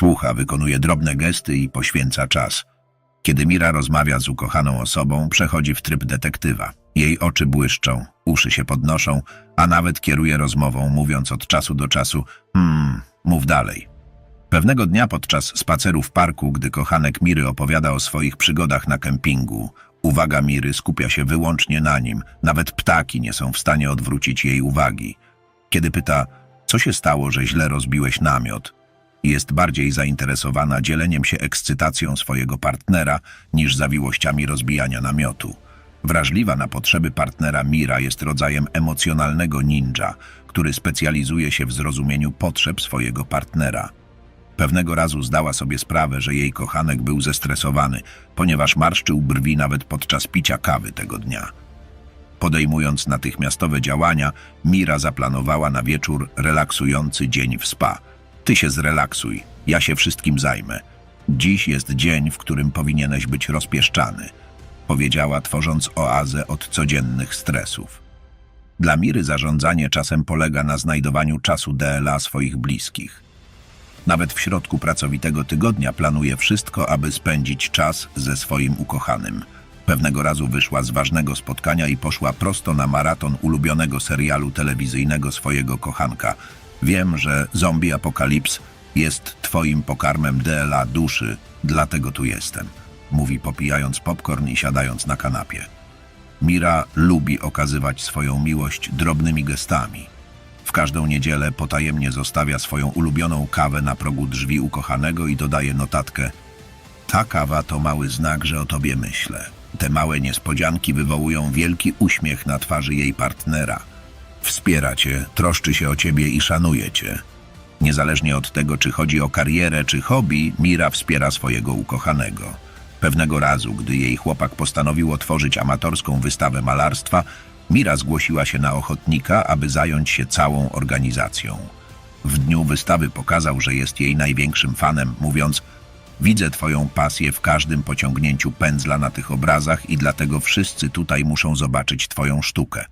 Słucha, wykonuje drobne gesty i poświęca czas. Kiedy Mira rozmawia z ukochaną osobą, przechodzi w tryb detektywa. Jej oczy błyszczą, uszy się podnoszą, a nawet kieruje rozmową, mówiąc od czasu do czasu hmm, mów dalej. Pewnego dnia podczas spaceru w parku, gdy kochanek Miry opowiada o swoich przygodach na kempingu, uwaga Miry skupia się wyłącznie na nim, nawet ptaki nie są w stanie odwrócić jej uwagi. Kiedy pyta, co się stało, że źle rozbiłeś namiot, jest bardziej zainteresowana dzieleniem się ekscytacją swojego partnera niż zawiłościami rozbijania namiotu. Wrażliwa na potrzeby partnera Mira jest rodzajem emocjonalnego ninja, który specjalizuje się w zrozumieniu potrzeb swojego partnera. Pewnego razu zdała sobie sprawę, że jej kochanek był zestresowany, ponieważ marszczył brwi nawet podczas picia kawy tego dnia. Podejmując natychmiastowe działania, Mira zaplanowała na wieczór relaksujący dzień w spa. Ty się zrelaksuj, ja się wszystkim zajmę. Dziś jest dzień, w którym powinieneś być rozpieszczany, powiedziała, tworząc oazę od codziennych stresów. Dla Miry zarządzanie czasem polega na znajdowaniu czasu DLA swoich bliskich. Nawet w środku pracowitego tygodnia planuje wszystko, aby spędzić czas ze swoim ukochanym. Pewnego razu wyszła z ważnego spotkania i poszła prosto na maraton ulubionego serialu telewizyjnego swojego kochanka. Wiem, że zombie apokalips jest twoim pokarmem DLA duszy, dlatego tu jestem. Mówi popijając popcorn i siadając na kanapie. Mira lubi okazywać swoją miłość drobnymi gestami. W każdą niedzielę potajemnie zostawia swoją ulubioną kawę na progu drzwi ukochanego i dodaje notatkę Ta kawa to mały znak, że o tobie myślę. Te małe niespodzianki wywołują wielki uśmiech na twarzy jej partnera. Wspiera cię, troszczy się o ciebie i szanuje cię. Niezależnie od tego, czy chodzi o karierę, czy hobby, Mira wspiera swojego ukochanego. Pewnego razu, gdy jej chłopak postanowił otworzyć amatorską wystawę malarstwa, Mira zgłosiła się na ochotnika, aby zająć się całą organizacją. W dniu wystawy pokazał, że jest jej największym fanem, mówiąc Widzę twoją pasję w każdym pociągnięciu pędzla na tych obrazach i dlatego wszyscy tutaj muszą zobaczyć twoją sztukę.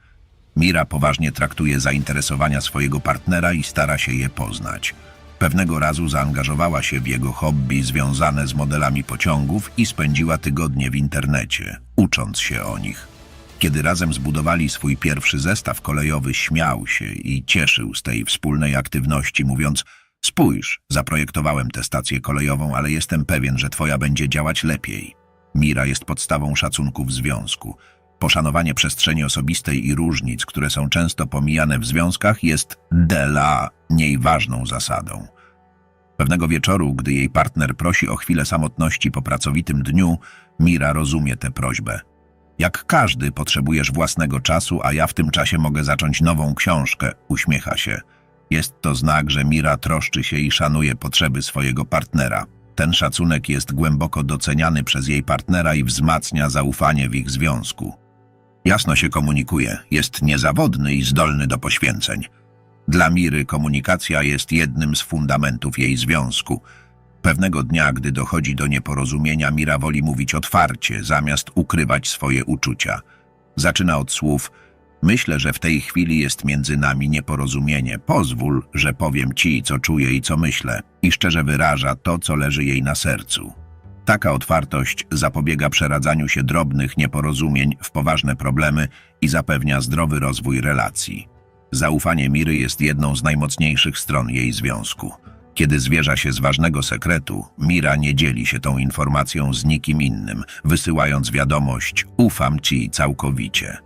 Mira poważnie traktuje zainteresowania swojego partnera i stara się je poznać. Pewnego razu zaangażowała się w jego hobby związane z modelami pociągów i spędziła tygodnie w internecie, ucząc się o nich. Kiedy razem zbudowali swój pierwszy zestaw kolejowy, śmiał się i cieszył z tej wspólnej aktywności, mówiąc Spójrz, zaprojektowałem tę stację kolejową, ale jestem pewien, że twoja będzie działać lepiej. Mira jest podstawą szacunku w związku. Poszanowanie przestrzeni osobistej i różnic, które są często pomijane w związkach, jest dla niej ważną zasadą. Pewnego wieczoru, gdy jej partner prosi o chwilę samotności po pracowitym dniu, Mira rozumie tę prośbę. Jak każdy, potrzebujesz własnego czasu, a ja w tym czasie mogę zacząć nową książkę, uśmiecha się. Jest to znak, że Mira troszczy się i szanuje potrzeby swojego partnera. Ten szacunek jest głęboko doceniany przez jej partnera i wzmacnia zaufanie w ich związku. Jasno się komunikuje, jest niezawodny i zdolny do poświęceń. Dla Miry komunikacja jest jednym z fundamentów jej związku. Pewnego dnia, gdy dochodzi do nieporozumienia, Mira woli mówić otwarcie, zamiast ukrywać swoje uczucia. Zaczyna od słów Myślę, że w tej chwili jest między nami nieporozumienie. Pozwól, że powiem ci, co czuję i co myślę, i szczerze wyraża to, co leży jej na sercu. Taka otwartość zapobiega przeradzaniu się drobnych nieporozumień w poważne problemy i zapewnia zdrowy rozwój relacji. Zaufanie Miry jest jedną z najmocniejszych stron jej związku. Kiedy zwierza się z ważnego sekretu, Mira nie dzieli się tą informacją z nikim innym, wysyłając wiadomość: Ufam ci całkowicie.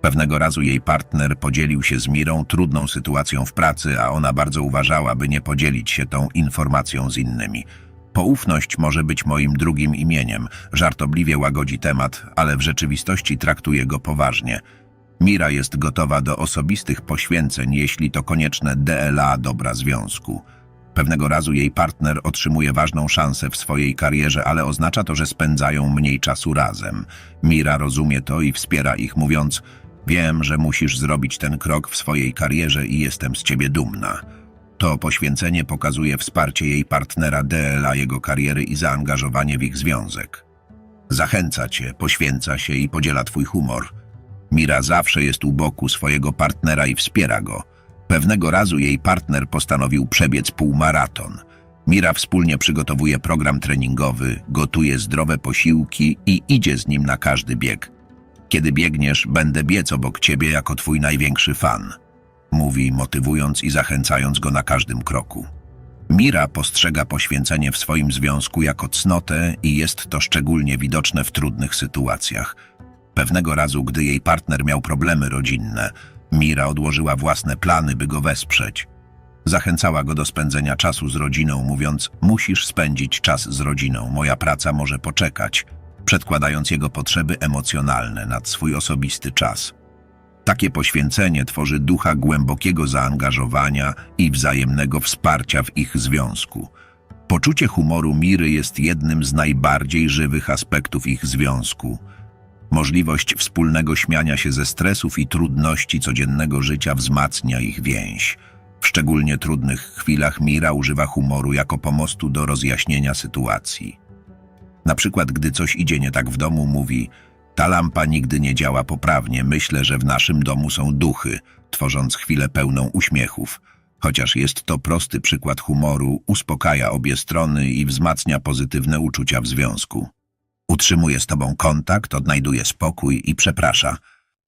Pewnego razu jej partner podzielił się z Mirą trudną sytuacją w pracy, a ona bardzo uważała, by nie podzielić się tą informacją z innymi. Poufność może być moim drugim imieniem, żartobliwie łagodzi temat, ale w rzeczywistości traktuje go poważnie. Mira jest gotowa do osobistych poświęceń, jeśli to konieczne DLA dobra związku. Pewnego razu jej partner otrzymuje ważną szansę w swojej karierze, ale oznacza to, że spędzają mniej czasu razem. Mira rozumie to i wspiera ich, mówiąc: Wiem, że musisz zrobić ten krok w swojej karierze i jestem z ciebie dumna. To poświęcenie pokazuje wsparcie jej partnera DLA jego kariery i zaangażowanie w ich związek. Zachęca cię, poświęca się i podziela twój humor. Mira zawsze jest u boku swojego partnera i wspiera go. Pewnego razu jej partner postanowił przebiec półmaraton. Mira wspólnie przygotowuje program treningowy, gotuje zdrowe posiłki i idzie z nim na każdy bieg. Kiedy biegniesz, będę biec obok ciebie jako twój największy fan. Mówi, motywując i zachęcając go na każdym kroku. Mira postrzega poświęcenie w swoim związku jako cnotę i jest to szczególnie widoczne w trudnych sytuacjach. Pewnego razu, gdy jej partner miał problemy rodzinne, Mira odłożyła własne plany, by go wesprzeć. Zachęcała go do spędzenia czasu z rodziną, mówiąc: Musisz spędzić czas z rodziną, moja praca może poczekać, przedkładając jego potrzeby emocjonalne nad swój osobisty czas. Takie poświęcenie tworzy ducha głębokiego zaangażowania i wzajemnego wsparcia w ich związku. Poczucie humoru Miry jest jednym z najbardziej żywych aspektów ich związku. Możliwość wspólnego śmiania się ze stresów i trudności codziennego życia wzmacnia ich więź. W szczególnie trudnych chwilach Mira używa humoru jako pomostu do rozjaśnienia sytuacji. Na przykład, gdy coś idzie nie tak w domu, mówi: Ta lampa nigdy nie działa poprawnie, myślę, że w naszym domu są duchy, tworząc chwilę pełną uśmiechów. Chociaż jest to prosty przykład humoru, uspokaja obie strony i wzmacnia pozytywne uczucia w związku. Utrzymuje z tobą kontakt, odnajduje spokój i przeprasza.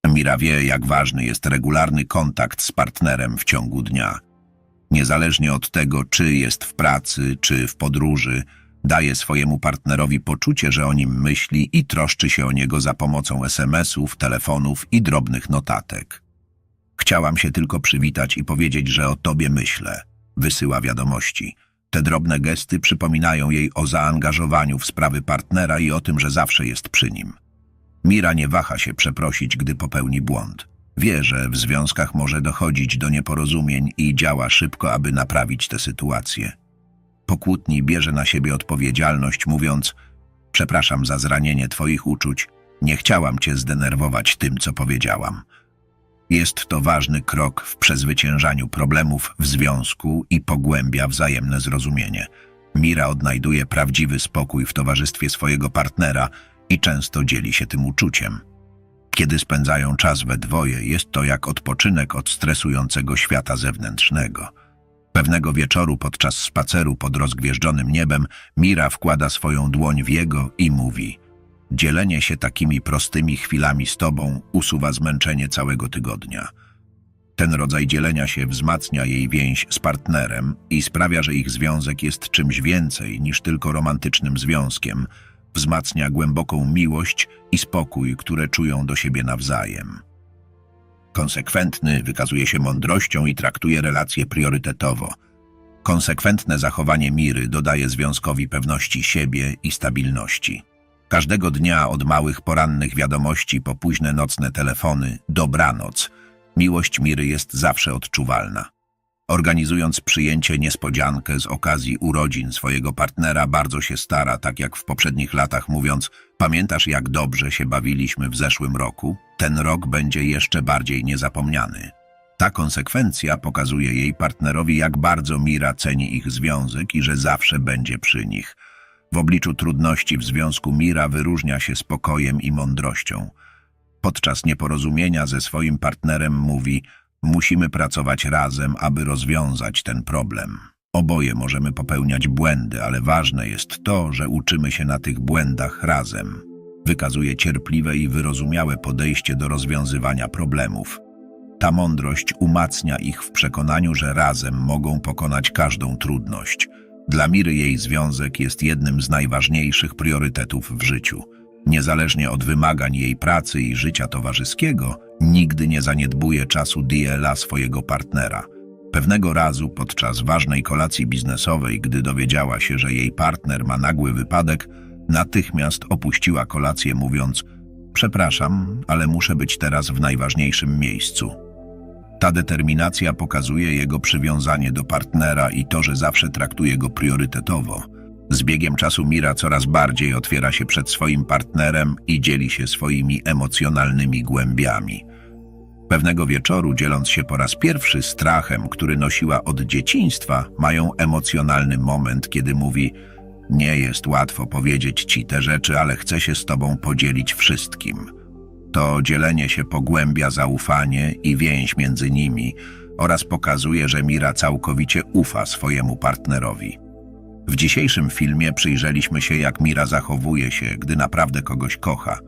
Mira wie, jak ważny jest regularny kontakt z partnerem w ciągu dnia. Niezależnie od tego, czy jest w pracy, czy w podróży, daje swojemu partnerowi poczucie, że o nim myśli i troszczy się o niego za pomocą SMS-ów, telefonów i drobnych notatek. Chciałam się tylko przywitać i powiedzieć, że o tobie myślę. Wysyła wiadomości. Te drobne gesty przypominają jej o zaangażowaniu w sprawy partnera i o tym, że zawsze jest przy nim. Mira nie waha się przeprosić, gdy popełni błąd. Wie, że w związkach może dochodzić do nieporozumień i działa szybko, aby naprawić tę sytuację. Po kłótni bierze na siebie odpowiedzialność, mówiąc: Przepraszam za zranienie Twoich uczuć, nie chciałam Cię zdenerwować tym, co powiedziałam. Jest to ważny krok w przezwyciężaniu problemów w związku i pogłębia wzajemne zrozumienie. Mira odnajduje prawdziwy spokój w towarzystwie swojego partnera i często dzieli się tym uczuciem. Kiedy spędzają czas we dwoje, jest to jak odpoczynek od stresującego świata zewnętrznego. Pewnego wieczoru podczas spaceru pod rozgwieżdżonym niebem Mira wkłada swoją dłoń w jego i mówi: Dzielenie się takimi prostymi chwilami z tobą usuwa zmęczenie całego tygodnia. Ten rodzaj dzielenia się wzmacnia jej więź z partnerem i sprawia, że ich związek jest czymś więcej niż tylko romantycznym związkiem. Wzmacnia głęboką miłość i spokój, które czują do siebie nawzajem. Konsekwentny wykazuje się mądrością i traktuje relacje priorytetowo. Konsekwentne zachowanie Miry dodaje związkowi pewności siebie i stabilności. Każdego dnia od małych porannych wiadomości po późne nocne telefony, dobranoc, miłość Miry jest zawsze odczuwalna. Organizując przyjęcie niespodziankę z okazji urodzin swojego partnera, bardzo się stara, tak jak w poprzednich latach, mówiąc: Pamiętasz, jak dobrze się bawiliśmy w zeszłym roku? Ten rok będzie jeszcze bardziej niezapomniany. Ta konsekwencja pokazuje jej partnerowi, jak bardzo Mira ceni ich związek i że zawsze będzie przy nich. W obliczu trudności w związku Mira wyróżnia się spokojem i mądrością. Podczas nieporozumienia ze swoim partnerem mówi: Musimy pracować razem, aby rozwiązać ten problem. Oboje możemy popełniać błędy, ale ważne jest to, że uczymy się na tych błędach razem. Wykazuje cierpliwe i wyrozumiałe podejście do rozwiązywania problemów. Ta mądrość umacnia ich w przekonaniu, że razem mogą pokonać każdą trudność. Dla Miry jej związek jest jednym z najważniejszych priorytetów w życiu. Niezależnie od wymagań jej pracy i życia towarzyskiego, nigdy nie zaniedbuje czasu DLA swojego partnera. Pewnego razu podczas ważnej kolacji biznesowej, gdy dowiedziała się, że jej partner ma nagły wypadek, natychmiast opuściła kolację mówiąc Przepraszam, ale muszę być teraz w najważniejszym miejscu. Ta determinacja pokazuje jego przywiązanie do partnera i to, że zawsze traktuje go priorytetowo. Z biegiem czasu Mira coraz bardziej otwiera się przed swoim partnerem i dzieli się swoimi emocjonalnymi głębiami. Pewnego wieczoru, dzieląc się po raz pierwszy strachem, który nosiła od dzieciństwa, mają emocjonalny moment, kiedy mówi: Nie jest łatwo powiedzieć ci te rzeczy, ale chcę się z tobą podzielić wszystkim. To dzielenie się pogłębia zaufanie i więź między nimi oraz pokazuje, że Mira całkowicie ufa swojemu partnerowi. W dzisiejszym filmie przyjrzeliśmy się, jak Mira zachowuje się, gdy naprawdę kogoś kocha.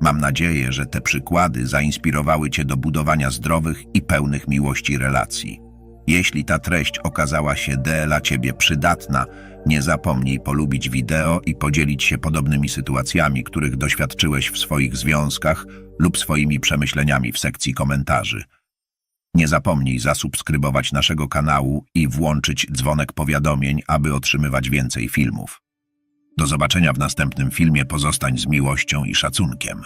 Mam nadzieję, że te przykłady zainspirowały Cię do budowania zdrowych i pełnych miłości relacji. Jeśli ta treść okazała się dla Ciebie przydatna, nie zapomnij polubić wideo i podzielić się podobnymi sytuacjami, których doświadczyłeś w swoich związkach lub swoimi przemyśleniami w sekcji komentarzy. Nie zapomnij zasubskrybować naszego kanału i włączyć dzwonek powiadomień, aby otrzymywać więcej filmów. Do zobaczenia w następnym filmie. Pozostań z miłością i szacunkiem.